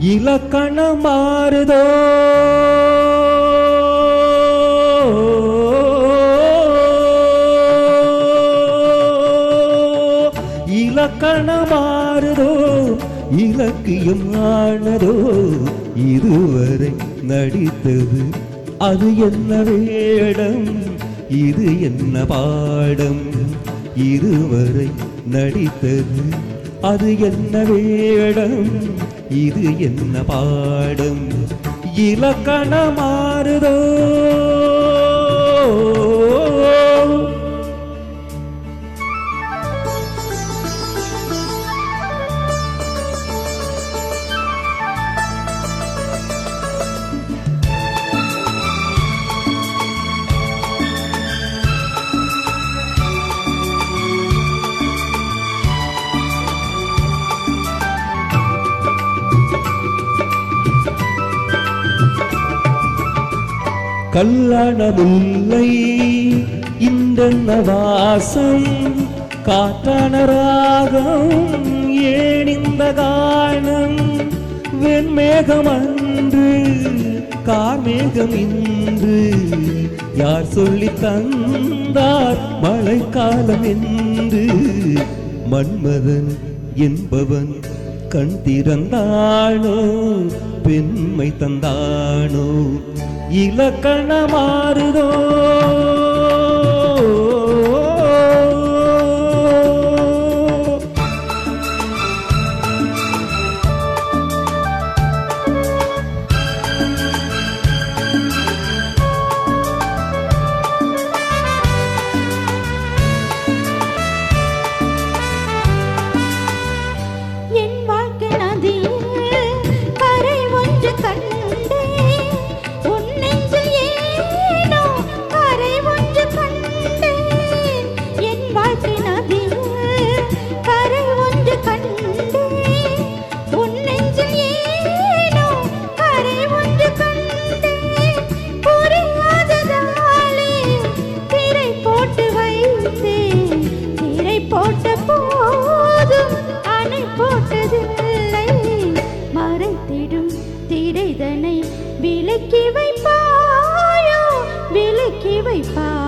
இலக்கணம் மாறுதோ இலக்கணம் மாறுதோ இலக்கியம் ஆனதோ? இதுவரை நடித்தது அது என்ன வேடம்? இது என்ன பாடம்? இதுவரை நடித்தது அது என்ன வேடம்? இது என்ன பாடம்? இலக்கணமாறுதோ மாறுதோ கல்யாணமில்லை இந்த வாசம்? காட்டான ராகம் ஏன் இந்த காரணம். வெண்மேகம் அன்று கார்மேகம் இன்று யார் சொல்லி தந்தார் மழைக்காலம் என்று மன்மதன் என்பவன் கண் திறந்தானோ பெண்மை தந்தானோ இலக்கணமாறுதோ விலக்கி வைப்பாயோ? விலக்கி வைப்பாயோ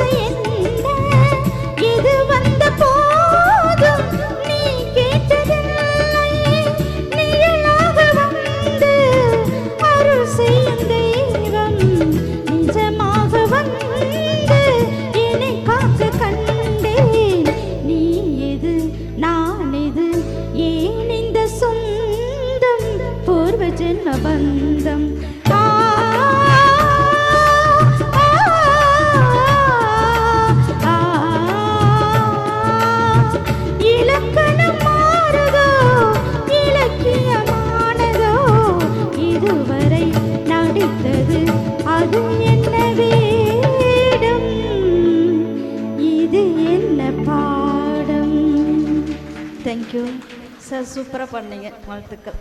से சார் சூப்பராக பண்ணீங்க வாழ்த்துக்கள்.